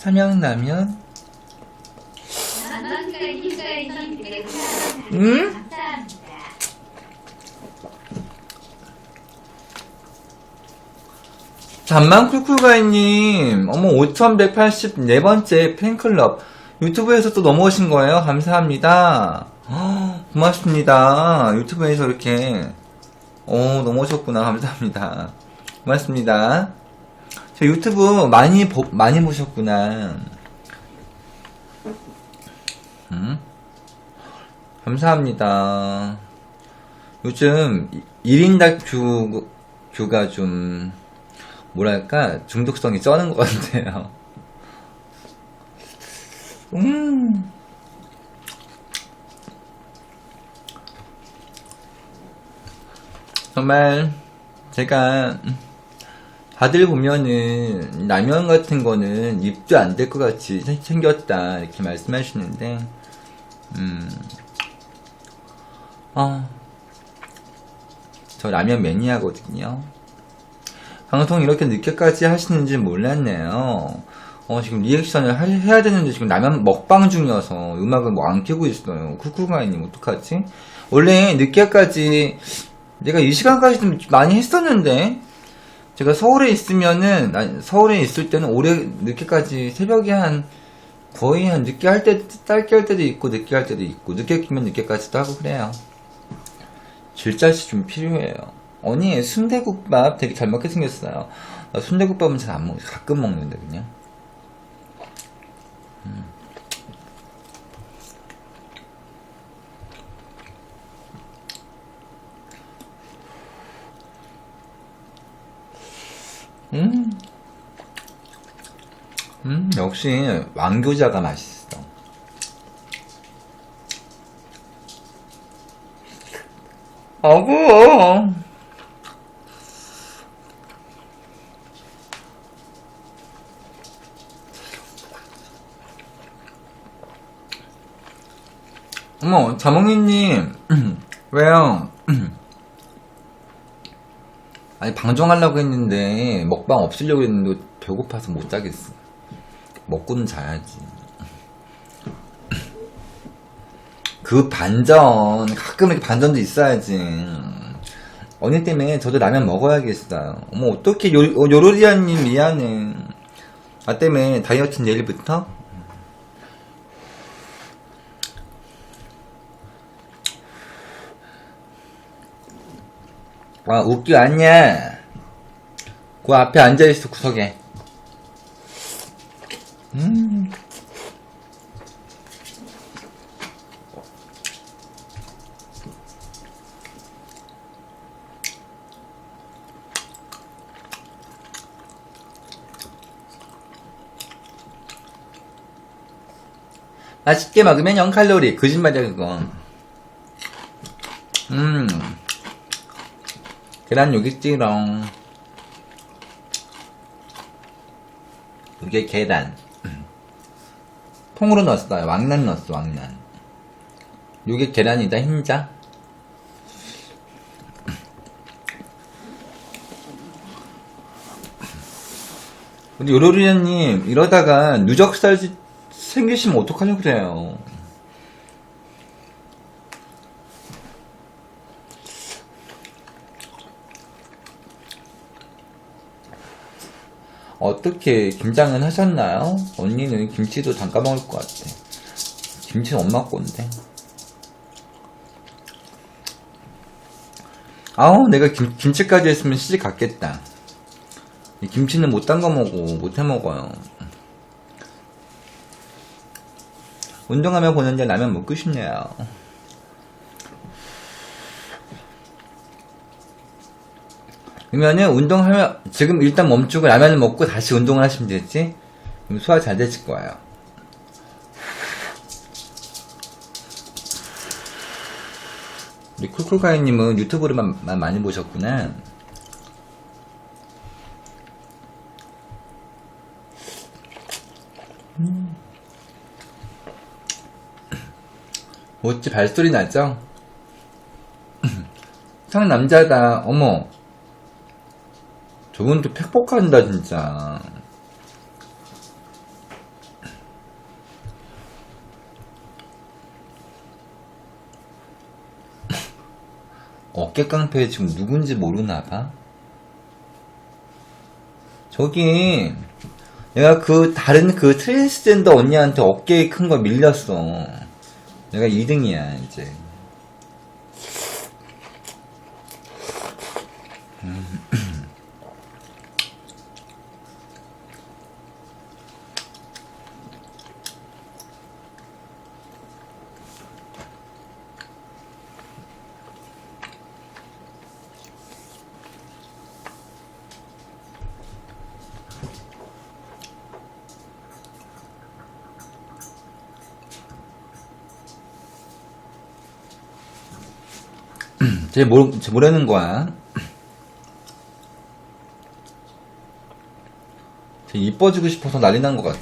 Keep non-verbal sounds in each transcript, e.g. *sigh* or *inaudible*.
삼양라면? 감사합니다. 잠만 쿨쿨가이님, 어머, 5184번째 팬클럽. 유튜브에서 또 넘어오신 거예요? 감사합니다. 헉, 고맙습니다. 유튜브에서 이렇게, 어, 넘어오셨구나. 감사합니다. 고맙습니다. 저 유튜브 많이, 보, 많이 보셨구나. 음? 감사합니다. 요즘 1인 다큐, 큐가 좀, 뭐랄까 중독성이 쩌는 것 같아요. 음. 정말 제가 다들 보면은 라면 같은 거는 입도 안 될 것 같이 생- 생겼다 이렇게 말씀하시는데 음. 어. 저 라면 매니아거든요. 방송 이렇게 늦게까지 하시는지 몰랐네요. 어, 지금 리액션을 하- 해야 되는데 지금 라면 먹방 중이어서 음악을 뭐 안 켜고 있어요. 쿠쿠가이님 어떡하지? 원래 늦게까지 내가 이 시간까지 좀 많이 했었는데 제가 서울에 있으면은 서울에 있을 때는 오래 늦게까지 새벽에 한 거의 한 늦게 할 때, 짧게 할 때도 있고 늦게 할 때도 있고 늦게 끼면 늦게까지도 하고 그래요. 질자시 좀 필요해요. 언니 순대국밥 되게 잘 먹게 생겼어요. 나 순대국밥은 잘 안 먹어. 가끔 먹는데 그냥. 음. 음. 음, 역시 왕교자가 맛있어. 아구. 어머, 자몽이님, *clears throat* 왜요? *clears throat* 아니, 방송하려고 했는데, 먹방 없으려고 했는데, 배고파서 못 자겠어. 먹고는 자야지. 그 반전, 가끔 이렇게 반전도 있어야지. 언니 때문에 저도 라면 먹어야겠어요. 어머, 어떻게 요, 어, 요로리아님 미안해. 나 때문에 다이어트 내일부터? 와, 웃기 왔냐? 그 앞에 앉아있어, 구석에. 음. 맛있게 먹으면 0칼로리. 거짓말이야, 그건. 음. 계란 여기 있지롱. 이게 계란. *clears throat* 통으로 넣었어요. 왕란 넣었어, 왕란. 요게 계란이다, 흰자. *clears throat* 근데 요로리아님, 이러다가 누적살 생기시면 어떡하려고 그래요. 어떻게 김장은 하셨나요? 언니는 김치도 담가 먹을 것 같아. 김치는 엄마 건데. 아우, 내가 김, 김치까지 했으면 시집 갔겠다. 이 김치는 못 담가 먹고, 못 해 먹어요. 운동하며 보는데 라면 먹고 싶네요. 그러면은 운동하면 지금 일단 멈추고 라면을 먹고 다시 운동을 하시면 되지. 그럼 소화 잘 되실 거예요. 우리 쿨쿨가이님은 유튜브로만 만 많이 보셨구나. 음. 어찌 발소리 나죠? *clears throat* 상 남자다. 어머. 저건 또 팩폭한다 진짜. *laughs* 어깨 깡패 지금 누군지 모르나봐? 저기 내가 그 다른 그 트랜스젠더 언니한테 어깨 큰 거 밀렸어. 내가 2등이야 이제. 음. 쟤 뭐, 쟤 뭐라는 거야? *clears throat* 쟤 이뻐지고 싶어서 난리 난 것 같아.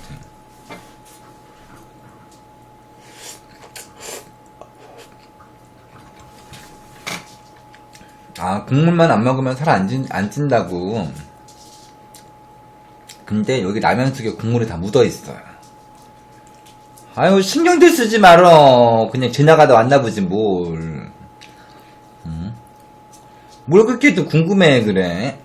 아, 국물만 안 먹으면 살 안 찐, 안 찐다고. 근데 여기 라면 속에 국물이 다 묻어 있어요. 아유, 신경도 쓰지 말어. 그냥 지나가다 왔나 보지, 뭘. 음? 뭘 그렇게 또 궁금해, 그래.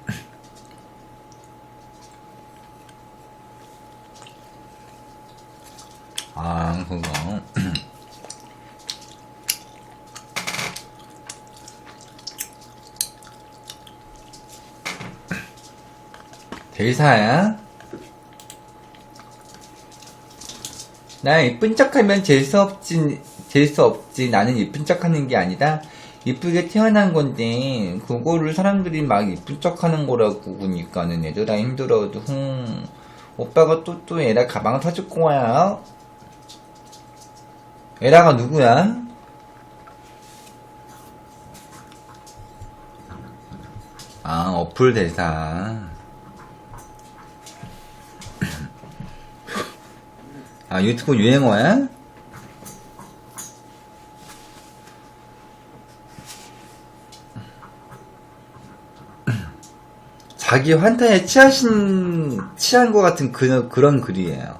아, 그거. 대사야? 나 이쁜 척하면 재수 없지, 재수 없지. 나는 이쁜 척하는 게 아니라 이쁘게 태어난 건데 그거를 사람들이 막 이쁜 척하는 거라고 그니까는 얘들아 힘들어도 흠. 오빠가 또 또 에라 가방 사줄 거야. 에라가 누구야? 아 어플 대사. *clears throat* 아 유튜브 유행어야? 자기 환타에 취하신 취한 것 같은 그, 그런 글이에요.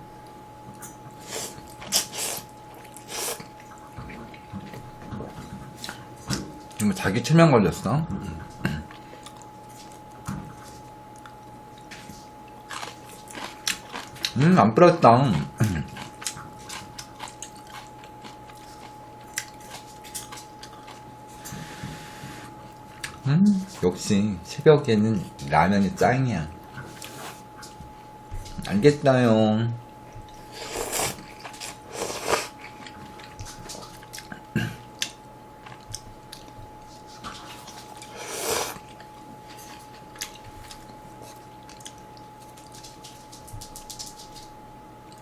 이거 자기 최면 걸렸어? 음, 안 뿌렸다. 음, 역시 새벽에는 라면이 짱이야. 알겠어요.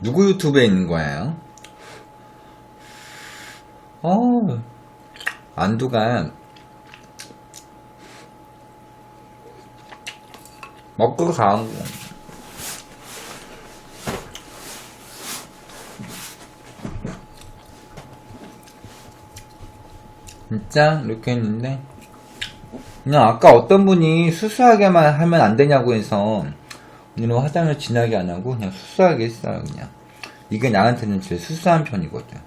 누구 유튜브에 있는 거예요? 어, 안두가 먹고 가고 진짜 이렇게 했는데 그냥 아까 어떤 분이 수수하게만 하면 안 되냐고 해서 오늘은 화장을 진하게 안 하고 그냥 수수하게 했어요 그냥 이게 나한테는 제일 수수한 편이거든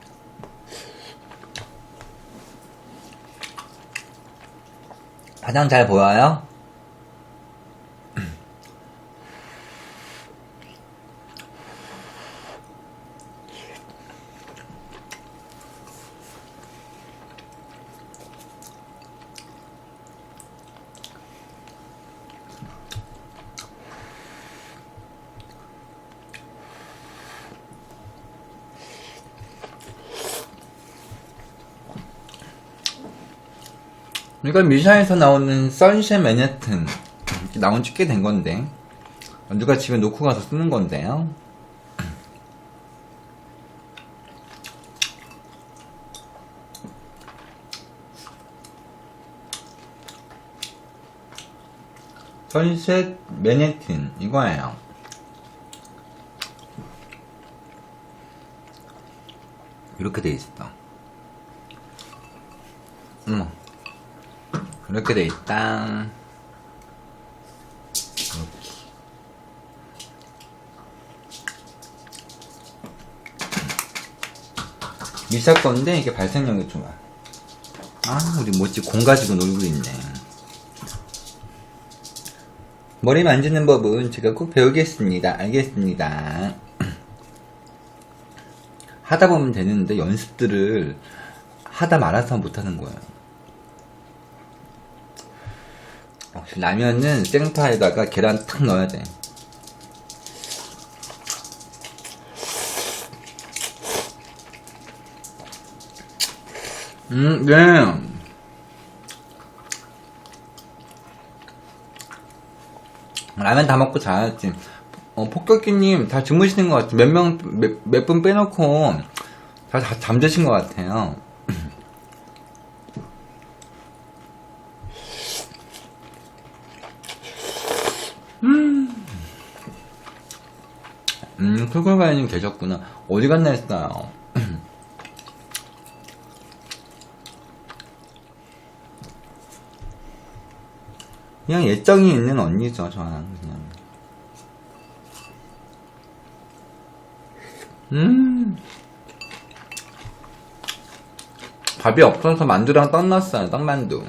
화장 잘 보여요? 이건 미샤에서 나오는 선샤 맨해튼 나온 지 꽤 된 건데 누가 집에 놓고 가서 쓰는 건데요. 선셋 맨해튼 이거예요. 이렇게 돼 있었다 음. 이렇게 돼 있다. 미사 건데 이게 발색력이 좋아. 아, 우리 모찌 공 가지고 놀고 있네. 머리 만지는 법은 제가 꼭 배우겠습니다. 알겠습니다. *clears throat* 하다 보면 되는데 연습들을 하다 말아서 못하는 거예요. 역시 라면은 생파에다가 계란 탁 넣어야 돼. 음, 네. 라면 다 먹고 자야지. 어, 폭격기님 다 주무시는 것 같아요. 몇 명, 몇 분 빼놓고 다, 다 잠드신 것 같아요. 음, 풀골가연님 계셨구나. 어디 갔나 했어요. *clears throat* 그냥 예정이 있는 언니죠, 저랑 그냥. 음. 밥이 없어서 만두랑 떡 넣었어요, 떡만두.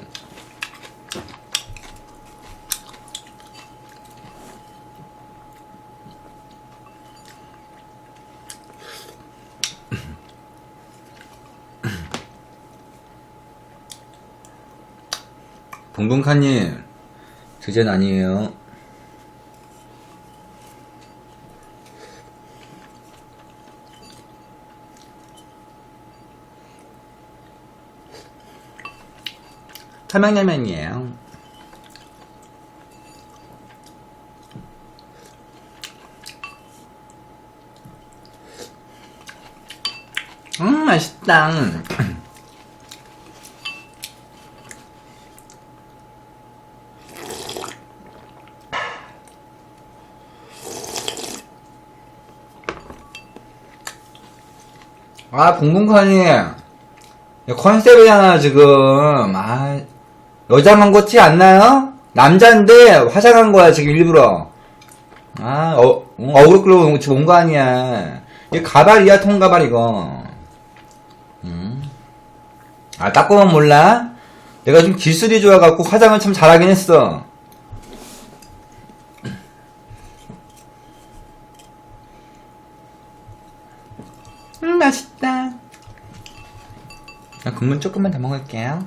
동동카님, 주제는 아니에요. 삼양라면이에요. 음, 맛있다. 아, 공공칸이 컨셉이잖아, 지금. 아, 여자만 고치 않나요? 남잔데 화장한 거야, 지금 일부러. 아, 어, 응, 어그로 끌고 지금 온 거 아니야. 이게 가발이야, 통가발, 이거. 음. 아, 딱 보면 몰라? 내가 좀 기술이 좋아갖고 화장을 참 잘하긴 했어. 맛있다. 아, 국물 조금만 더 먹을게요.